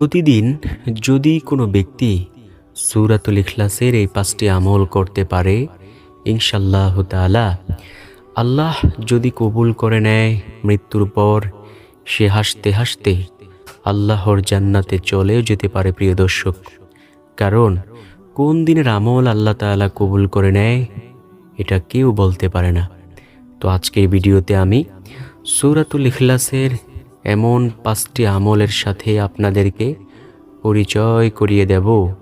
প্রতিদিন যদি কোনো ব্যক্তি সুরাতুল ইখলাসের এই পাঁচটি আমল করতে পারে ইনশাল্লাহ তাআলা আল্লাহ যদি কবুল করে নেয় মৃত্যুর পর, সে হাসতে হাসতে আল্লাহর জান্নাতে চলেও যেতে পারে প্রিয় দর্শক। কারণ কোন দিনের আমল আল্লাহ তাআলা কবুল করে নেয়, এটা কেউ বলতে পারে না। তো আজকের ভিডিওতে আমি সূরাতুল ইখলাসের এমন পাঁচটি আমলের সাথে আপনাদেরকে পরিচয় করিয়ে দেব,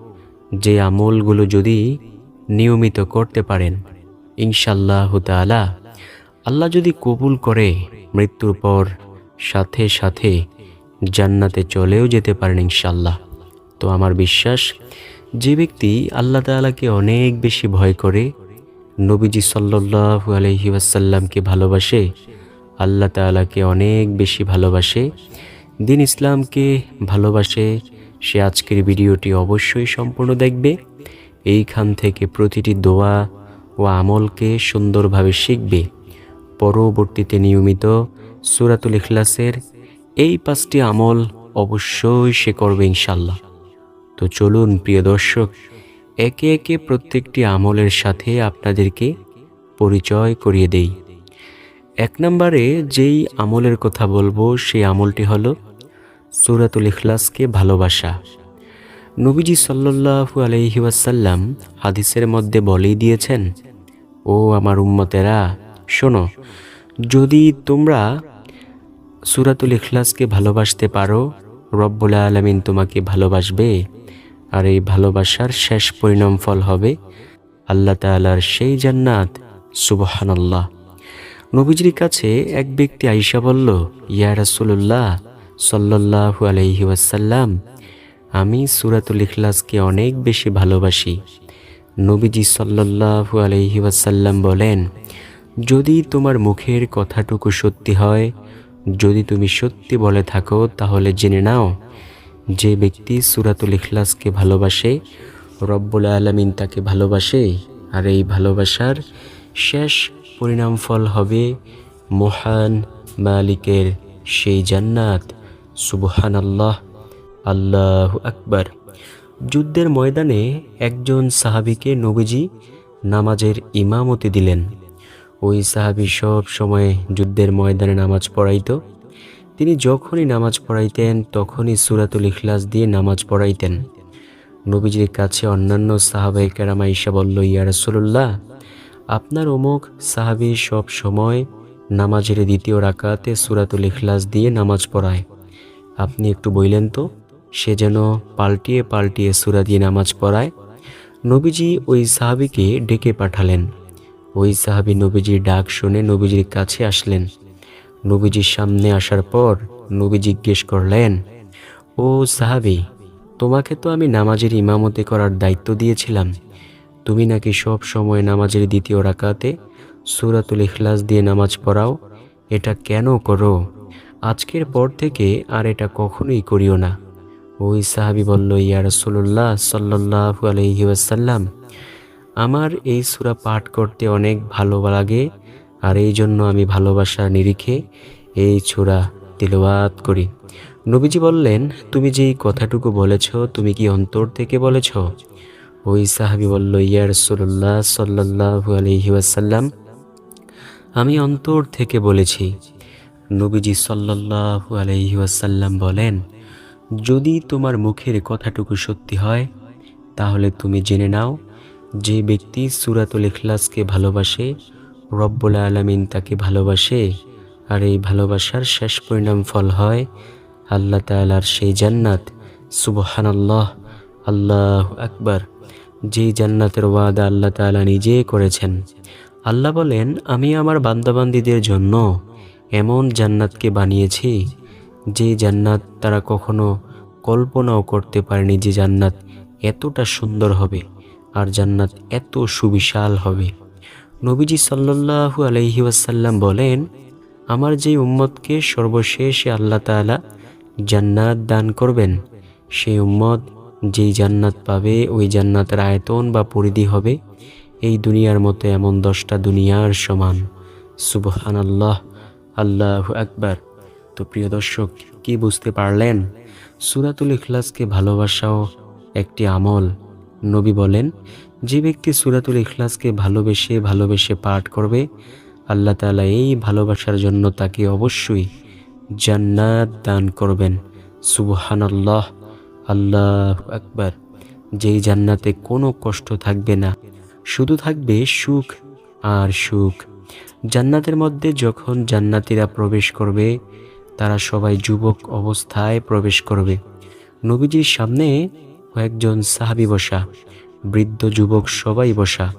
যে আমলগুলো যদি নিয়মিত করতে পারেন ইনশাল্লাহ তাআলা। আল্লাহ যদি কবুল করে, মৃত্যুর পর সাথে সাথে জান্নাতে চলেও যেতে পারেন ইনশাল্লাহ তো আমার বিশ্বাস, যে ব্যক্তি আল্লাহ তাআলাকে অনেক বেশি ভয় করে, নবীজি সাল্লাল্লাহু আলাইহি ওয়াসাল্লামকে ভালোবাসে আল্লাহ তাআলাকে অনেক বেশি ভালোবাসে। দিন ইসলামকে ভালোবাসে, সে আজকের ভিডিওটি অবশ্যই সম্পূর্ণ দেখবে। এইখান থেকে প্রতিটি দোয়া ও আমলকে সুন্দরভাবে শিখবে। পরবর্তীতে নিয়মিত সুরাতুল ইখলাসের এই পাঁচটি আমল অবশ্যই সে করবে ইনশাল্লাহ তো চলুন, প্রিয় দর্শক, একে একে প্রত্যেকটি আমলের সাথে আপনাদেরকে পরিচয় করিয়ে দেই। নম্বরে যেই আমলের কথা বলব, সেই আমলটি হলো সুরাতুল ইখলাসকে ভালোবাসা। নবীজি সাল্লাল্লাহু আলাইহি ওয়াসাল্লাম হাদিসের মধ্যে বলেই দিয়েছেন, ও আমার উম্মতেরা, শোনো, যদি তোমরা সুরাতুল ইখলাসকে ভালোবাসতে পারো, রব্বুল আলমিন তোমাকে ভালোবাসবে, আর এই ভালোবাসার শেষ পরিণাম ফল হবে আল্লাহ তাআলার সেই জান্নাত, সুবহানাল্লাহ। নবীজির কাছে এক ব্যক্তি আইসা বলল, ইয়া রাসূলুল্লাহ সাল্লাল্লাহু আলাইহি ওয়াসাল্লাম, আমি সুরাতুল ইখলাসকে অনেক বেশি ভালোবাসি। নবীজি সাল্লাল্লাহু আলাইহি ওয়াসাল্লাম বলেন, যদি তোমার মুখের কথাটুকু সত্যি হয়, যদি তুমি সত্যি বলে থাকো, তাহলে জেনে নাও, যে ব্যক্তি সুরাতুল ইখলাসকে ভালোবাসে, রব্বুল আলমিন তাকে ভালোবাসে, আর এই ভালোবাসার শেষ পরিণাম ফল হবে। মহান মালিকের সেই জান্নাত। সুবহান আল্লাহ আল্লাহ আকবার। যুদ্ধের ময়দানে একজন সাহাবিকে নবীজি নামাজের ইমামতি দিলেন। ওই সাহাবি সব সময় যুদ্ধের ময়দানে নামাজ পড়াইত। তিনি যখনই নামাজ পড়াইতেন, তখনই সুরাতুল ইখলাস দিয়ে নামাজ পড়াইতেন। নবীজির কাছে অন্যান্য সাহাবাই কেরামা ইসা বলল, ইয়া রাসূলুল্লাহ আপনার অমুক সাহাবি সব সময় নামাজের দ্বিতীয় রাকাতে সুরাতুল ইখলাস দিয়ে নামাজ পড়ায়। আপনি একটু বইলেন তো, সে যেন পাল্টিয়ে পাল্টিয়ে সুরা দিয়ে নামাজ পড়ায়। নবীজি ওই সাহাবিকে ডেকে পাঠালেন। ওই সাহাবি নবীজির ডাক শুনে নবীজির কাছে আসলেন। নবীজির সামনে আসার পর নবী জিজ্ঞেস করলেন, ও সাহাবি, তোমাকে তো আমি নামাজের ইমামতি করার দায়িত্ব দিয়েছিলাম। তুমি নাকি সব সময় নামাজের দ্বিতীয় রাকাতে সুরাতুল ইখলাস দিয়ে নামাজ পড়াও? এটা কেন করো? আজকের পর থেকে আর এটা কখনোই করিও না। ওই সাহাবি বলল, ইয়া রাসূলুল্লাহ সাল্লাল্লাহু আলাইহি ওয়াসাল্লাম, আমার এই সূরা পাঠ করতে অনেক ভালো লাগে আর এই জন্য আমি ভালোবাসা নিরিখে এই ছোড়া তিলওয়াত করি। নবীজি বললেন, তুমি যে এই কথাটুকু বলেছ, তুমি কি অন্তর থেকে বলেছ? ওই সাহাবি বলল, ইয়া রাসূলুল্লাহ সাল্লাল্লাহু আলাইহি ওয়াসাল্লাম, আমি অন্তর থেকে বলেছি, নবীজি সাল্লাল্লাহু আলাইহি ওয়াসাল্লাম বলেন, যদি তোমার মুখের কথাটুকু সত্যি হয়, তাহলে তুমি জেনে নাও, যে ব্যক্তি সুরাতুল ইখলাসকে ভালোবাসে, রব্বুল আলমিন তাকে ভালোবাসে, আর এই ভালোবাসার শেষ পরিণাম ফল হয় আল্লাহ তালার সেই জান্নাত। সুবহানাল্লাহ, আল্লাহ আকবার। যেই জান্নাতের ওয়াদা আল্লাহ তালা নিজে করেছেন। আল্লাহ বলেন, আমি আমার বান্দাবান্দিদের জন্য এমন জান্নাতকে বানিয়েছি, যে জান্নাত তারা কখনো কল্পনাও করতে পারেনি যে জান্নাত এতটা সুন্দর হবে আর জান্নাত এত সুবিশাল হবে। নবীজি সাল্লাল্লাহু আলাইহি ওয়াসাল্লাম বলেন, আমার যে উম্মতকে সর্বশেষে আল্লাহ তাআলা জান্নাত দান করবেন, সেই উম্মত যেই জান্নাত পাবে, ওই জান্নাতের আয়তন বা পরিধি হবে এই দুনিয়ার মতো এমন দশটা দুনিয়ার সমান। সুবহান আল্লাহ আল্লাহ আকবার। তো প্রিয় দর্শক, কি বুঝতে পারলেন? সুরাতুল ইখলাসকে ভালোবাসাও একটি আমল। নবী বলেন, যে ব্যক্তি সুরাতুল ইখলাসকে ভালোবেসে ভালোবেসে পাঠ করবে, আল্লাহ তাআলা এই ভালোবাসার জন্য তাকে অবশ্যই জান্নাত দান করবেন। সুবহান আল্লাহ আকবার। যেই জান্নাতে কোনো কষ্ট থাকবে না, শুধু থাকবে সুখ আর সুখ। জান্নাতের মধ্যে যখন জান্নাতীরা প্রবেশ করবে, তারা সবাই যুবক অবস্থায় প্রবেশ করবে। নবীজির সামনে কয়েকজন সাহাবি বসা, বৃদ্ধ যুবক সবাই বসা।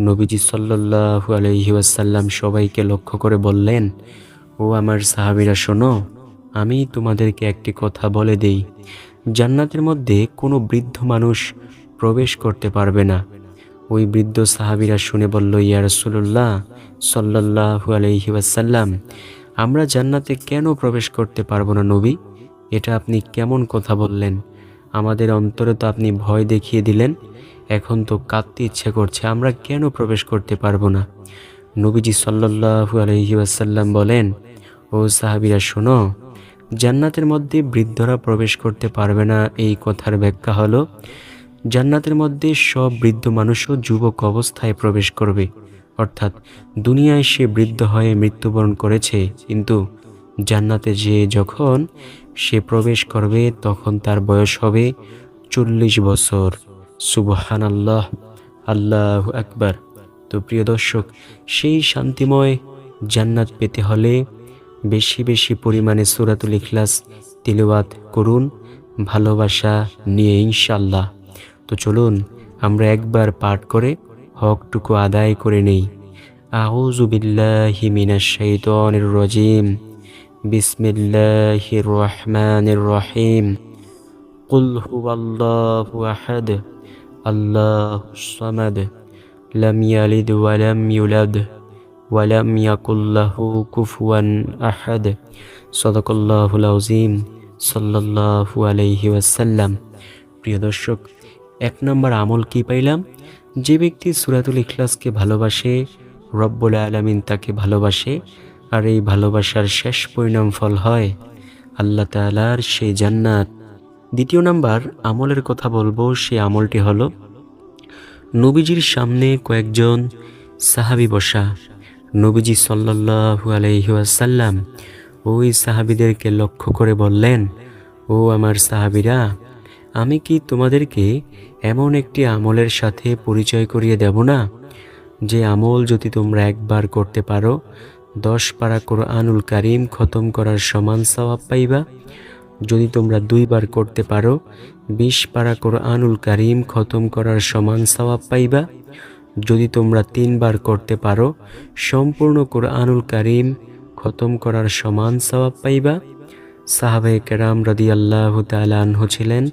নবীজি সাল্লাল্লাহু আলাইহি ওয়াসাল্লাম সবাইকে লক্ষ্য করে বললেন, ও আমার সাহাবিরা, শোনো, আমি তোমাদেরকে একটি কথা বলে দেই। জান্নাতের মধ্যে কোনো বৃদ্ধ মানুষ প্রবেশ করতে পারবে না। ওই বৃদ্ধ সাহাবিরা শুনে বলল, ইয়া রাসূলুল্লাহ সাল্লাল্লাহু আলাইহি ওয়াসাল্লাম, আমরা জান্নাতে কেন প্রবেশ করতে পারব না নবী? এটা আপনি কেমন কথা বললেন? আমাদের অন্তরে তো আপনি ভয় দেখিয়ে দিলেন। এখন তো কাঁদতে ইচ্ছে করছে, আমরা কেন প্রবেশ করতে পারব না? নবীজি সাল্লাল্লাহু আলাইহি ওয়াসাল্লাম বলেন, ও সাহাবিরা, শোনো জান্নাতের মধ্যে বৃদ্ধরা প্রবেশ করতে পারবে না, এই কথার ব্যাখ্যা হলো, জান্নাতের মধ্যে সব বৃদ্ধ মানুষও যুবক অবস্থায় প্রবেশ করবে। অর্থাৎ দুনিয়ায় সে বৃদ্ধ হয়ে মৃত্যুবরণ করেছে, কিন্তু জান্নাতে যে যখন সে প্রবেশ করবে, তখন তার বয়স হবে চল্লিশ বছর। সুবহান আল্লাহ আল্লাহ আকবার। তো প্রিয় দর্শক, সেই শান্তিময় জান্নাত পেতে হলে বেশি বেশি পরিমাণে সুরাতুল ইখলাস তিলওয়াত করুন, ভালোবাসা নিয়ে ইনশাল্লাহ তো চলুন, আমরা একবার পাঠ করে হকটুকু আদায় করে নেই। আউজুবিল্লাহি মিনাশ শাইতানির রাজিম। বিসমিল্লাহির রহমানির রহিম। কুল হুয়াল্লাহু আহাদ। আল্লাহ সামাদ। লাম ইয়ালিদ ওয়া লাম ইউলাদ। ওয়ালাম ইয়াকুল্লাহু কুফুয়ান আহাদ। সদকল্লাহুল আজিম সাল্লাহু আলহি ওয়াসাল্লাম। প্রিয় দর্শক, এক নম্বর আমল কি পাইলাম? যে ব্যক্তি সুরাতুল ইখলাসকে ভালোবাসে, রব্বুল আলমিন তাকে ভালোবাসে, আর এই ভালোবাসার শেষ পরিণাম ফল হয় আল্লাহ তালার সে জান্নাত। দ্বিতীয় নাম্বার আমলের কথা বলব, সে আমলটি হলো, নবীজির সামনে কয়েকজন সাহাবি বসা। নবীজি সাল্লাল্লাহু আলাইহি ওয়াসাল্লাম ওই সাহাবিদেরকে লক্ষ্য করে বললেন, ও আমার সাহাবিরা, আমি কি তোমাদেরকে এমন একটি আমলের সাথে পরিচয় করিয়ে দেব না? যে আমল যদি তোমরা একবার করতে পারো, দশ পারা কোরআনুল কারিম খতম করার সমান সওয়াব পাইবা। যদি তোমরা দুইবার করতে পারো, বিশ পারা কোরআনুল কারিম খতম করার সমান সওয়াব পাইবা। যদি তোমরা তিনবার করতে পারো, সম্পূর্ণ কোরআনুল কারিম খতম করার সমান সওয়াব পাইবা। সাহাবে কেরাম রাদি আল্লাহ আনহু ছিলেন,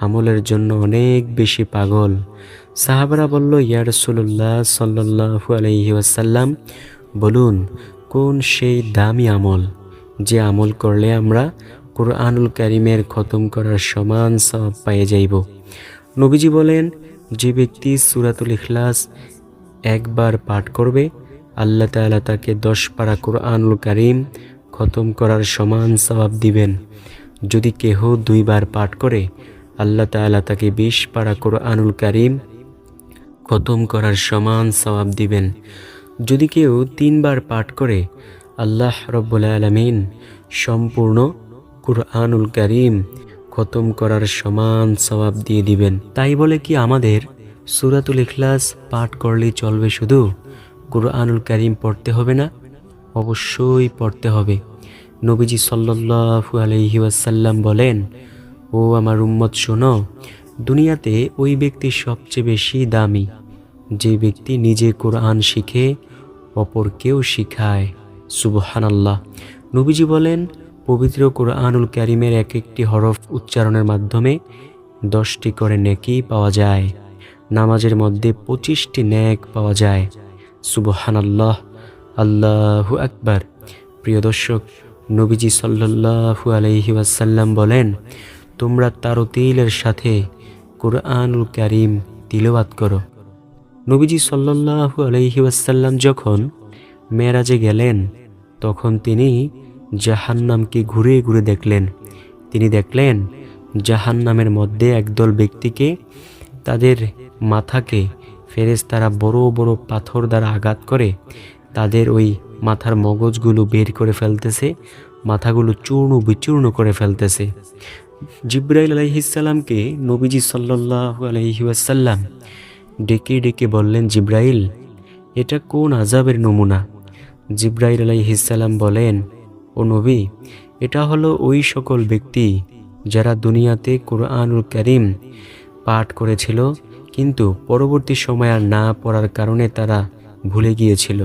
আমলের জন্য অনেক বেশি পাগল। সাহাবারা বলল, ইয়া রসুল্লাহ সাল্লাহু আলহি বলুন, কোন সেই দামি আমল যে আমল করলে আমরা কোরআনুল কারিমের খতম করার সমান সব পাইয়ে যাইব? নবীজি বলেন যে ব্যক্তি সুরাতুল ইখলাস একবার পাঠ করবে, আল্লাহ তাআলা তাকে দশ পারা কোরআনুল কারিম খতম করার সমান সবাব দিবেন। যদি কেহ দুইবার পাঠ করে, আল্লাহ তাআলা তাকে বিশ পারা কোরআনুল কারিম খতম করার সমান সবাব দিবেন। যদি কেউ তিনবার পাঠ করে, আল্লাহ রব্বুল আলমিন সম্পূর্ণ কুরআনুল করিম খতম করার সমান সবাব দিয়ে দিবেন। তাই বলে কি আমাদের সুরাতুল ইখলাস পাঠ করলেই চলবে শুধু? কুরআনুল করিম পড়তে হবে না? অবশ্যই পড়তে হবে। নবীজি সাল্লাল্লাহু আলাইহি ওয়াসাল্লাম বলেন, ও আমার উম্মত, শোনো, দুনিয়াতে ওই ব্যক্তি সবচেয়ে বেশি দামি। যে ব্যক্তি নিজে কোরআন শিখে, অপরকেও শিখায়। সুবহানাল্লাহ। নবীজি বলেন পবিত্র কোরআনুল ক্যারিমের এক একটি হরফ উচ্চারণের মাধ্যমে দশটি করে নেকি পাওয়া যায়। নামাজের মধ্যে পঁচিশটি ন্যাক পাওয়া যায়। সুবহানাল্লাহ, আল্লাহু আকবার। প্রিয় দর্শক, নবীজি আলাইহি ওয়াসাল্লাম বলেন, তোমরা তারতিলের সাথে কোরআনুল কারিম তিলওয়াত করো। নবীজি আলাইহি ওয়াসাল্লাম যখন মেরাজে গেলেন, তখন তিনি জাহান্নামকে ঘুরে ঘুরে দেখলেন। তিনি দেখলেন জাহান নামের মধ্যে একদল ব্যক্তিকে, তাদের মাথাকে ফেরেস তারা বড় বড় পাথর দ্বারা আঘাত করে, তাদের ওই মাথার মগজগুলো বের করে ফেলতেছে, মাথাগুলো চূর্ণ বিচূর্ণ করে ফেলতেছে। জিব্রাইল আলাইহিসাল্লামকে নবীজি সাল্লাহ আলহিউসাল্লাম ডেকে ডেকে বললেন, জিব্রাইল, এটা কোন আজাবের নমুনা? জিব্রাইল আলাইহিসাল্লাম বলেন ও নবী, এটা হলো ওই সকল ব্যক্তি যারা দুনিয়াতে কোরআনুল করিম পাঠ করেছিল, কিন্তু পরবর্তী সময় আর না পড়ার কারণে তারা ভুলে গিয়েছিল।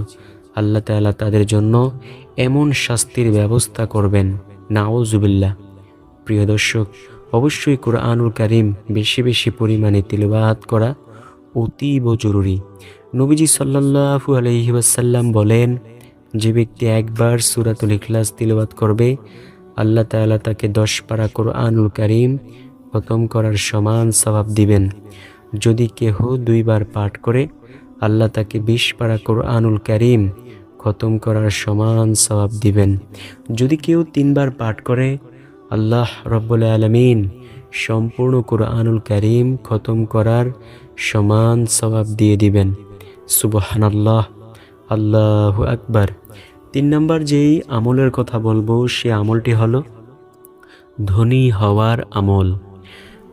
আল্লাহ তাআলা তাদের জন্য এমন শাস্তির ব্যবস্থা করবেন। নাওজুবিল্লাহ প্রিয় দর্শক, অবশ্যই কোরআনুল কারিম বেশি বেশি পরিমাণে তিলবাত করা অতীব জরুরি। নবীজি সাল্লাল্লাহু আলাইহি ওয়াসাল্লাম বলেন যে ব্যক্তি একবার সূরাতুল ইখলাস তিলবাত করবে, আল্লাহ তাআলা তাকে দশ পারা কোরআনুল কারিম খতম করার সমান স্বভাব দিবেন। যদি কেহ দুইবার পাঠ করে, আল্লাহ তাকে বিশ পারা কোরআনুল কারিম খতম করার সমান স্বভাব দিবেন। যদি কেউ তিনবার পাঠ করে, আল্লাহ রব্বুল আলমিন সম্পূর্ণ কোরআনুল করিম খতম করার সমান স্বভাব দিয়ে দিবেন। সুবহান আল্লাহ আকবার। তিন নম্বর যেই আমলের কথা বলব, সে আমলটি হলো ধনী হওয়ার আমল।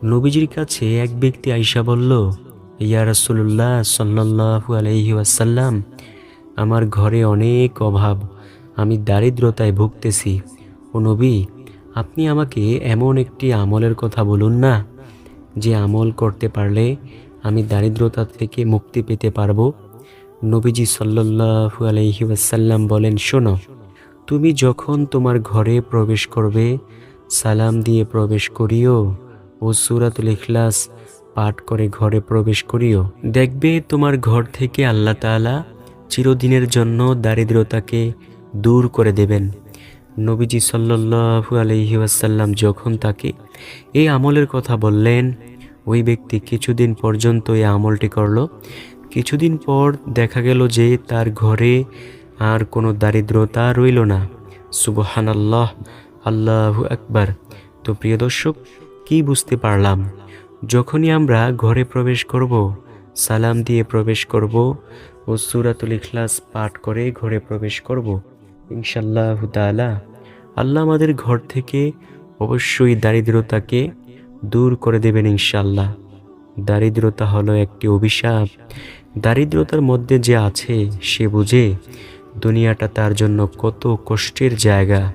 নবীজির কাছে এক ব্যক্তি আইসা বলল, ইয়া রাসুল্লাহ সাল্লাহু আলহি আসাল্লাম আমার ঘরে অনেক অভাব, আমি দারিদ্রতায় ভুগতেছি। ও নবী, আপনি আমাকে এমন একটি আমলের কথা বলুন না, যে আমল করতে পারলে আমি দারিদ্রতা থেকে মুক্তি পেতে পারব নবীজি সাল্লাহু আলহি আসাল্লাম বলেন, শোনো, তুমি যখন তোমার ঘরে প্রবেশ করবে, সালাম দিয়ে প্রবেশ করিও ও সুরাতুল ইখলাস পাঠ করে ঘরে প্রবেশ করিও। দেখবে তোমার ঘর থেকে আল্লাহ তাআলা চিরদিনের জন্য দারিদ্রতাকে দূর করে দেবেন। নবীজি সাল্লু আলহি ওয়াসাল্লাম যখন তাকে এই আমলের কথা বললেন, ওই ব্যক্তি কিছুদিন পর্যন্ত এই আমলটি করল। কিছুদিন পর দেখা গেল যে তার ঘরে আর কোনো দারিদ্রতা রইল না। সুবহান আল্লাহ আল্লাহু আকবার। তো প্রিয় দর্শক, কি বুঝতে পারলাম? যখনই আমরা ঘরে প্রবেশ করব, সালাম দিয়ে প্রবেশ করব ও সুরাতুল ইখলাস পাঠ করে ঘরে প্রবেশ করব ইনশাল্লাহ তালা আল্লাহ আমাদের ঘর থেকে অবশ্যই দারিদ্রতাকে দূর করে দেবেন ইনশাল্লাহ দারিদ্রতা হলো একটি অভিশাপ। দারিদ্রতার মধ্যে যে আছে, সে বুঝে দুনিয়াটা তার জন্য কত কষ্টের জায়গা।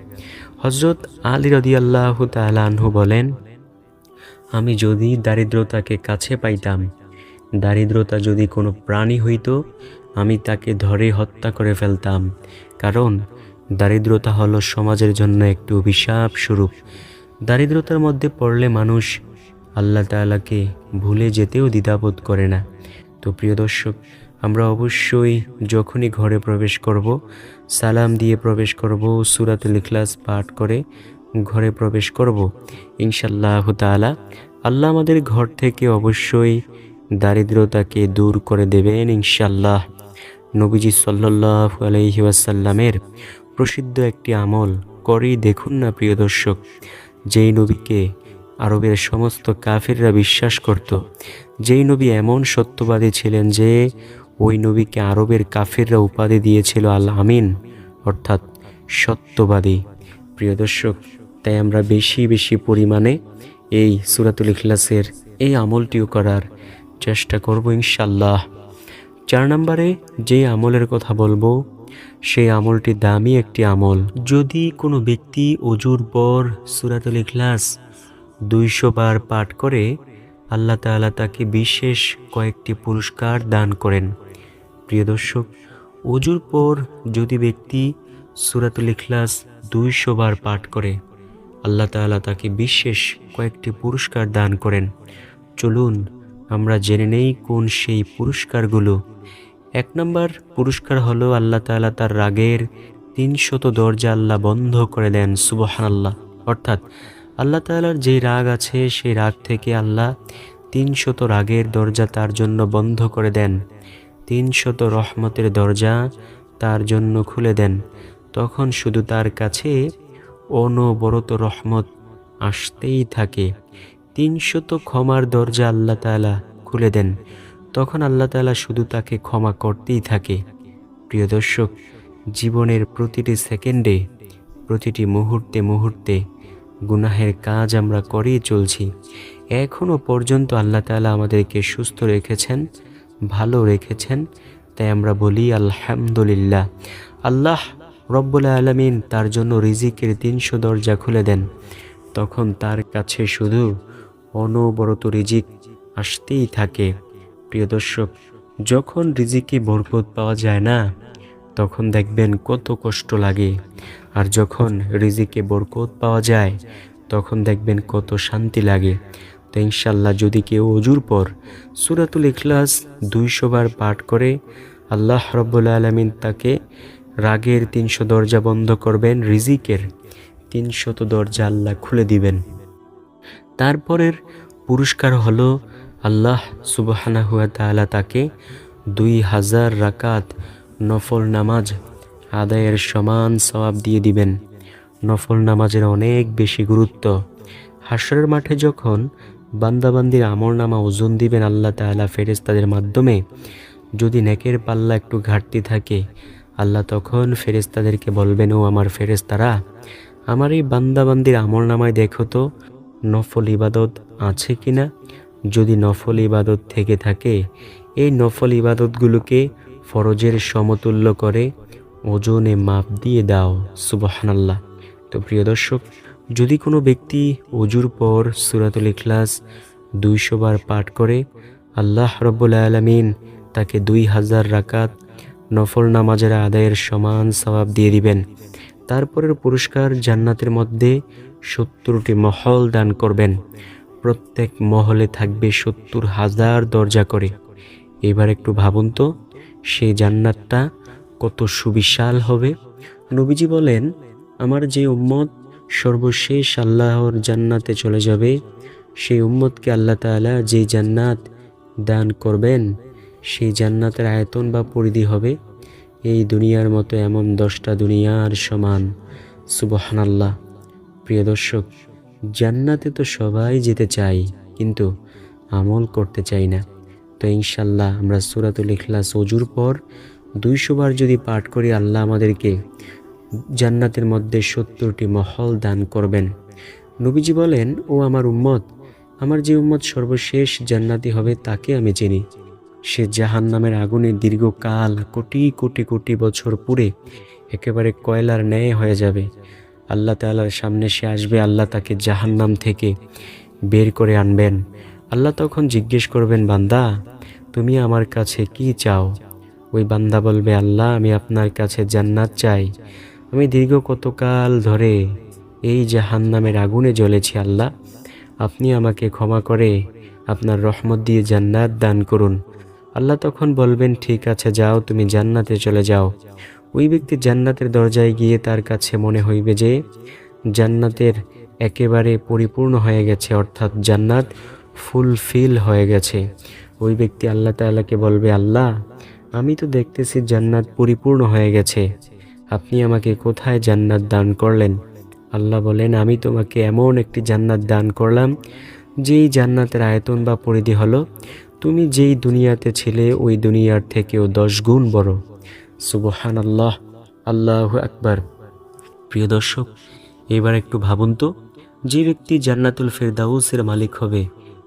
হজরত আলী রদি আল্লাহ তালাহু বলেন, আমি যদি দারিদ্রতাকে কাছে পাইতাম, দারিদ্রতা যদি কোনো প্রাণী হইতো, আমি তাকে ধরে হত্যা করে ফেলতাম। কারণ দারিদ্রতা হলো সমাজের জন্য একটি অভিশাপ স্বরূপ। দারিদ্রতার মধ্যে পড়লে মানুষ আল্লাহ তালাকে ভুলে যেতেও দ্বিধাবোধ করে না। তো প্রিয় দর্শক, আমরা অবশ্যই যখনই ঘরে প্রবেশ করব, সালাম দিয়ে প্রবেশ করব, সুরাতুল ইখলাস পাঠ করে ঘরে প্রবেশ করব ইনশাল্লাহ তালা আল্লাহ আমাদের ঘর থেকে অবশ্যই দারিদ্রতাকে দূর করে দেবেন ইনশাল্লাহ নবীজি সাল্লাহ আলহি ওয়াসাল্লামের প্রসিদ্ধ একটি আমল করেই দেখুন না, প্রিয় দর্শক, যেই নবীকে আরবের সমস্ত কাফিররা বিশ্বাস করত, যেই নবী এমন সত্যবাদী ছিলেন যে ওই নবীকে আরবের কাফিররা উপাধি দিয়েছিল আল আমিন, অর্থাৎ সত্যবাদী। প্রিয় দর্শক, তাই আমরা বেশি বেশি পরিমাণে এই সুরাতুল ইখলাসের এই আমলটিও করার চেষ্টা করব ইনশাল্লাহ চার নম্বরে যে আমলের কথা বলব, সেই আমলটি দামি একটি আমল। যদি কোনো ব্যক্তি অজুর পর সুরাতুল ইখলাস দুইশো বার পাঠ করে আল্লাহ তাআলা তাকে বিশেষ কয়েকটি পুরস্কার দান করেন। প্রিয় দর্শক অজুর পর যদি ব্যক্তি সুরাতুল ইখলাস দুইশো বার পাঠ করে, আল্লাহ তাআলা তাকে বিশেষ কয়েকটি পুরস্কার দান করেন। চলুন, আমরা জেনে নেই কোন সেই পুরস্কারগুলো। এক নম্বর পুরস্কার হলো আল্লাহ তাআলা তার রাগের তিনশত দরজা আল্লাহ বন্ধ করে দেন সুবহান আল্লাহ অর্থাৎ আল্লাহ তাআলার যে রাগ আছে সেই রাগ থেকে আল্লাহ তিনশত রাগের দরজা তার জন্য বন্ধ করে দেন। তিনশত রহমতের দরজা তার জন্য খুলে দেন। তখন শুধু তার কাছে অনবরত রহমত আসতেই থাকে। তিনশত ক্ষমার দরজা আল্লাহ তাআলা খুলে দেন। তখন আল্লাহ তাআলা শুধু তাকে ক্ষমা করতেই থাকে। প্রিয় দর্শক, জীবনের প্রতিটি সেকেন্ডে, প্রতিটি মুহূর্তে মুহূর্তে গুনাহের কাজ আমরা করেই চলছি। এখনও পর্যন্ত আল্লাহ তাআলা আমাদেরকে সুস্থ রেখেছেন, ভালো রেখেছেন। তাই আমরা বলি আলহামদুলিল্লাহ। আল্লাহ রব্বুল আলমিন তার জন্য রিজিকের তিনশো দরজা খুলে দেন। তখন তার কাছে শুধু অনবরত রিজিক আসতেই থাকে। প্রিয় দর্শক, যখন রিজিকে বরকত পাওয়া যায় না, তখন দেখবেন কত কষ্ট লাগে। আর যখন রিজিকে বরকত পাওয়া যায়, তখন দেখবেন কত শান্তি লাগে। তো ইনশাল্লাহ যদি কেউ অজুর পর সুরাতুল ইখলাস দুইশো বার পাঠ করে, আল্লাহ রব্বুল আলমিন তাকে রাগের তিনশো দরজা বন্ধ করবেন, রিজিকের তিনশত দরজা আল্লাহ খুলে দিবেন। তারপরের পুরস্কার হলো আল্লাহ সুবহানা হুয়া তাআলা তাকে দুই হাজার রাকাত নফল নামাজ আদায়ের সমান সওয়াব দিয়ে দিবেন। নফল নামাজের অনেক বেশি গুরুত্ব। হাসরের মাঠে যখন বান্দাবান্দির আমল নামা ওজন দিবেন আল্লাহ তাআলা ফেরেশতাদের মাধ্যমে, যদি নেকের পাল্লা একটু ঘাটতি থাকে, আল্লাহ তখন ফেরেশতাদেরকে বলবেন, ও আমার ফেরেশতারা, আমার এই বান্দাবান্দির আমল নামায় দেখো তো, নফল ইবাদত আছে কিনা? যদি নফল ইবাদত থেকে থাকে, এই নফল ইবাদতগুলোকে ফরজের সমতুল্য করে ওজনে মাপ দিয়ে দাও, সুবহানাল্লাহ। তো প্রিয় দর্শক, যদি কোনো ব্যক্তি অজুর পর সুরাতুল ইখলাস দুইশো বার পাঠ করে, আল্লাহ রব্বুল আলমিন তাকে দুই হাজার রাকাত নফল নামাজের আদায়ের সমান সবাব দিয়ে দিবেন। তারপরের পুরস্কার জান্নাতের মধ্যে সত্তরটি মহল দান করবেন। প্রত্যেক মহলে থাকবে সত্তর হাজার দরজা করে। এবার একটু ভাবুন তো, সেই জান্নাতটা কত সুবিশাল হবে। নবীজি বলেন, আমার যে উম্মত সর্বশেষ আল্লাহর জান্নাতে চলে যাবে, সেই উম্মতকে আল্লাহ তাআলা যে জান্নাত দান করবেন, সেই জান্নাতের আয়তন বা পরিধি হবে এই দুনিয়ার মতো এমন দশটা দুনিয়ার সমান। সুবহানাল্লাহ। প্রিয় দর্শক, জান্নাতে তো সবাই যেতে চাই কিন্তু আমল করতে চাই না। তো ইনশাল্লাহ আমরা সুরাতুল ইখলাস অজুর পর দুইশো বার যদি পাঠ করি, আল্লাহ আমাদেরকে জান্নাতের মধ্যে সত্তরটি মহল দান করবেন। নবীজি বলেন, ও আমার উম্মত, আমার যে উম্মত সর্বশেষ জান্নাতি হবে তাকে আমি চিনি। সে জাহান নামের আগুনে দীর্ঘকাল কোটি কোটি কোটি বছর পুড়ে একেবারে কয়লার ন্যায় হয়ে যাবে। আল্লাহ তাআলার সামনে সে আসবে, আল্লাহ তাকে জাহান্নাম থেকে বের করে আনবেন। আল্লাহ তখন জিজ্ঞেস করবেন, বান্দা, তুমি আমার কাছে কি চাও? ওই বান্দা বলবে, আল্লাহ, আমি আপনার কাছে জান্নাত চাই। আমি দীর্ঘ কতকাল ধরে এই জাহান্নামের আগুনে জ্বলেছি, আল্লাহ। আপনি আমাকে ক্ষমা করে আপনার রহমত দিয়ে জান্নাত দান করুন। আল্লাহ তখন বলবেন, ঠিক আছে, যাও, তুমি জান্নাতে চলে যাও। ওই ব্যক্তি জান্নাতের দরজায় গিয়ে তার কাছে মনে হইবে যে, জান্নাতের একেবারে পরিপূর্ণ হয়ে গেছে, অর্থাৎ জান্নাত ফুলফিল হয়ে গেছে। ওই ব্যক্তি আল্লাহ তাআলাকে বলবে, আল্লাহ আমি তো দেখতেছি জান্নাত পরিপূর্ণ হয়ে গেছে। আপনি আমাকে কোথায় জান্নাত দান করলেন? আল্লাহ বলেন, আমি তোমাকে এমন একটি জান্নাত দান করলাম, যেই জান্নাতের আয়তন বা পরিধি হলো, তুমি যেই দুনিয়াতে ছিলে, ওই দুনিয়ার থেকেও দশ গুণ বড়। সুবহান আল্লাহ আল্লাহ আকবার। প্রিয় দর্শক, এবার একটু ভাবুন তো, যে ব্যক্তি জান্নাতুল ফেরদাউসের মালিক হবে,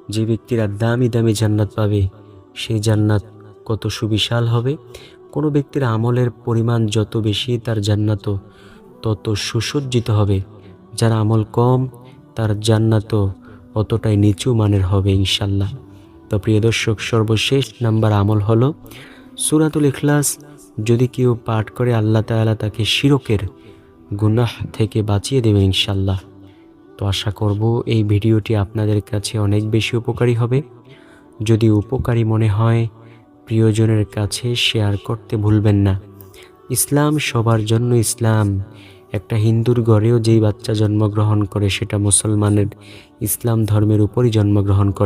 যে ব্যক্তিরা দামি দামি জান্নাত পাবে, সেই জান্নাত কত সুবিশাল হবে। কোনো ব্যক্তির আমলের পরিমাণ যত বেশি তার জান্নাত তত সুসজ্জিত হবে। যার আমল কম, তার জান্নাতও অতটাই নিচু মানের হবে ইনশাল্লাহ তো প্রিয় দর্শক, সর্বশেষ নাম্বার আমল হলো সুরাতুল ইখলাস। যদি কেউ পাঠ করে আল্লাহ তাআলা তাকে শিরকের গুনাহ থেকে বাঁচিয়ে দেবেন ইনশাল্লাহ তো আশা করব এই ভিডিওটি আপনাদের কাছে অনেক বেশি উপকারী হবে। যদি উপকারী মনে হয় প্রিয়জনের কাছে শেয়ার করতে ভুলবেন না। ইসলাম সবার জন্য ইসলাম। একটা হিন্দুর ঘরেও যেই বাচ্চা জন্মগ্রহণ করে, সেটা মুসলমানের ইসলাম ধর্মের উপরই জন্মগ্রহণ করে।